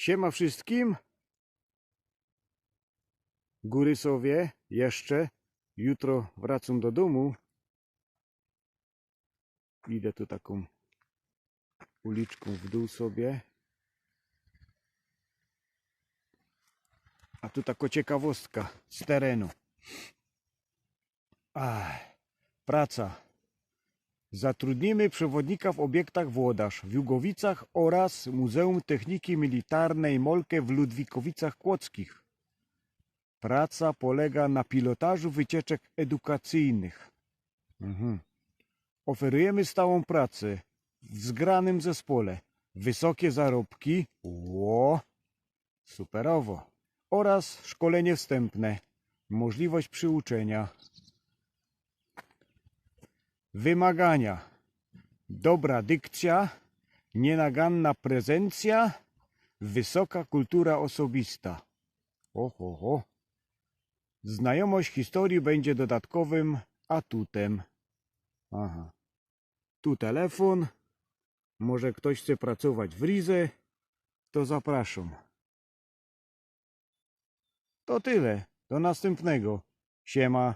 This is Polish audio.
Siema wszystkim. Góry sobie jeszcze. Jutro wracam do domu. Idę tu taką uliczką w dół sobie. A tu taka ciekawostka z terenu. Ach, praca. Zatrudnimy przewodnika w obiektach Włodarz w Jugowicach oraz Muzeum Techniki Militarnej Molke w Ludwikowicach Kłodzkich. Praca polega na pilotażu wycieczek edukacyjnych. Mhm. Oferujemy stałą pracę w zgranym zespole, wysokie zarobki, ło, superowo, oraz szkolenie wstępne, możliwość przyuczenia. Wymagania. Dobra dykcja, nienaganna prezencja, wysoka kultura osobista. Oho, ho. Znajomość historii będzie dodatkowym atutem. Aha. Tu telefon. Może ktoś chce pracować w Rize, to zapraszam. To tyle. Do następnego. Siema.